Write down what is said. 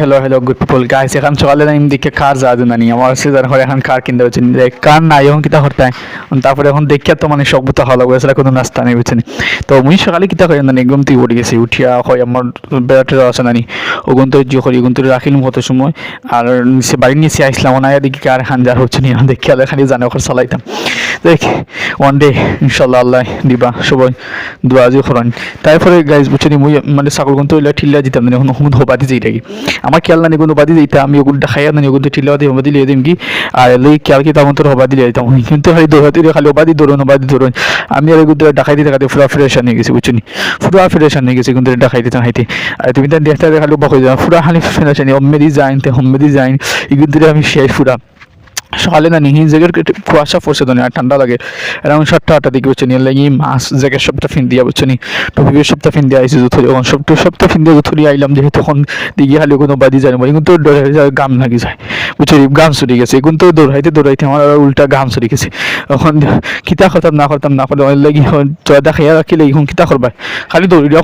Hello hello good people guys এখন সকালে আমি দেখে কার যা জানি আমার হচ্ছে জানা এখন কার কিনতে হচ্ছে কার নাই এখন কিতা করতে? তারপরে এখন দেখিয়া তো মানে ভালো লাগবে। আসলে কোনো নাস্তা নেই বুঝছেন? তো মুই সকালে কিতা করি জানি? একদম তুই উঠে গেছি। উঠিয়া হয় আমার বেড়াতে আছে নানি ওগুন তো যে করি ওগুন তো রাখিলাম কত সময়। আর নিচে বাড়ির নিচে আসলাম ওনায় দেখি কার হানজার হচ্ছে না। দেখিয়া খালি জানে, ওখানে চালাইতাম। দেখ ওয়ান ডে ইনশাল্লাহ আল্লাহ দিবা সবাই। দোয়াজি করেন। তারপরে গাইজ বুঝছেন মুই মানে ছাগল গুন তো ঠিল্লা দিতাম না এখন হুমুদ হবাদি যাই থাকি। আমার খেয়াল না নিগুন বাদি দিতে আমি ওগুলো খাইয়া না নিগুন ঠিল দিয়ে হবাদি লিয়ে দিম কি আর লই খেয়াল কি তোর হবা লিয়ে দিতাম কিন্তু খালি দৌড় দিয়ে খালি হবাদি ধরুন হবাদি ধরুন আমি আর এগুলো ডাকাই দিতে খাতে ফুরা ফ্রেশান নিয়ে গেছি বুঝছি ফুরা ফ্রেশ নিয়ে গেছি কিন্তু ডাকাই দিতাম হাইতে আর তুমি তো দেখতে খালি বকে যাও ফুরা খালি ফ্রেশ নিয়ে হম্মেদি যাইন তে হম্মেদি যাইন এগুলো আমি শেষ পুরা নিহি জেগের কুয়াশা পড়ছে তো আর ঠান্ডা লাগে। এরকম সাতটা আটটা দিকে বুঝছে নিয়ে লাগি মাছ জেগের সবটা ফিন দিয়া বুঝছে নি। টপিকের সবটা ফিন দিয়ে আইসি যথরি যখন সব সবটা ফিন দিয়ে যথরি আইলাম যে তখন দিকে খালি কোনো বাদি যায় না। কিন্তু গাম লাগি যায়। বুঝছি গাম চুরি গেছে। এখন তো দৌড়াইতে দৌড়াইতে আমার উল্টা গাম চুরি গেছে। এখন কিতা করতাম না করতাম না করতাম লাগি জয়দা খাইয়া রাখিলে, এখন কিতা করবা? খালি দৌড়ি